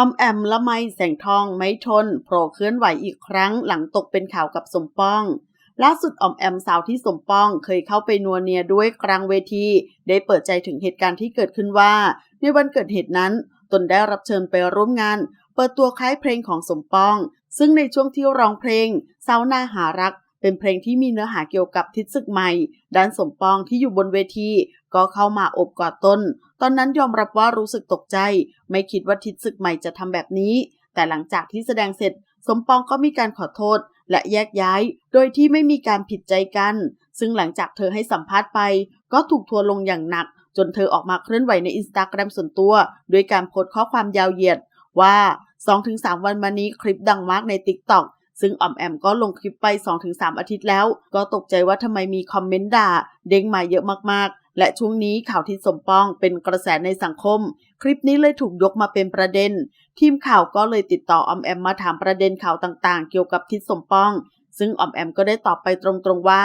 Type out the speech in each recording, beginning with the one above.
อมแอมละไมแสงทองไม่ทนโผล่เคลื่อนไหวอีกครั้งหลังตกเป็นข่าวกับสมปอง ล่าสุดอมแอมสาวที่สมปองเคยเข้าไปนัวเนียด้วยกลางเวที ได้เปิดใจถึงเหตุการณ์ที่เกิดขึ้นว่า ในวันเกิดเหตุนั้น ตนได้รับเชิญไปร่วมงาน เปิดตัวคล้ายเพลงของสมปอง ซึ่งในช่วงที่ร้องเพลงสาวนาหารัก เป็นเพลงที่มีเนื้อหาเกี่ยวกับทิศศึกใหม่ด้านสมปองที่อยู่บนเวที ก็เข้ามาอบกอดตนตอนนั้นยอมรับว่ารู้สึกตกใจ ไม่คิดว่าทิศศึกใหม่จะทำแบบนี้ แต่หลังจากที่แสดงเสร็จ สมปองก็มีการขอโทษ และแยกย้าย โดยที่ไม่มีการผิดใจกัน ซึ่งหลังจากเธอให้สัมภาษณ์ไป ก็ถูกทัวลงอย่างหนัก จนเธอออกมาเคลื่อนไหวในอินสตาแกรมส่วนตัวด้วยการโพสต์ข้อความยาวเหยียดว่า 2-3 วันมานี้คลิปดังมากใน t ิ k t o k ซึ่งออมแอมก็ลงคลิปไป 2-3 อาทิตย์แล้ว ก็ตกใจว่าทำไมมีคอมเมนต์ด่า เด้งมาเยอะมากๆ และช่วงนี้ข่าวทิศสมปองเป็นกระแสในสังคม คลิปนี้เลยถูกยกมาเป็นประเด็น ทีมข่าวก็เลยติดต่อออมแอมมาถามประเด็นข่าวต่างๆ เกี่ยวกับทิศสมปอง ซึ่งออมแอมก็ได้ตอบไปตรงๆว่า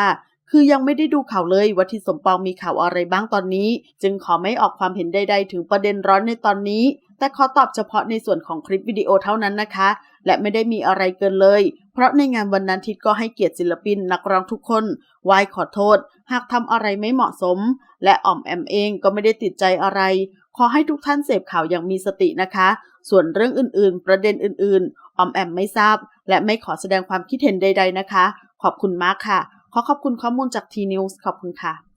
คือยังไม่ได้ดูข่าวเลยว่าทิศสมปองมีข่าวอะไรบ้างตอนนี้ จึงขอไม่ออกความเห็นใดๆ ถึงประเด็นร้อนในตอนนี้ แต่ขอตอบเฉพาะในส่วนของคลิปวิดีโอเท่านั้นนะคะ และไม่ได้มีอะไรเกินเลย เพราะในงานวันนั้นทิศก็ให้เกียรติศิลปินนักร้องทุกคนไหว้ขอโทษ หากทำอะไรไม่เหมาะสม และอ่อมแอมเองก็ไม่ได้ติดใจอะไร ขอให้ทุกท่านเสพข่าวอย่างมีสตินะคะ ส่วนเรื่องอื่นๆ ประเด็นอื่นๆออมแอมไม่ทราบ และไม่ขอแสดงความคิดเห็นใด ๆนะคะ ขอบคุณมากค่ะ ขอขอบคุณข้อมูลจากทีนิวส์ขอบคุณค่ะ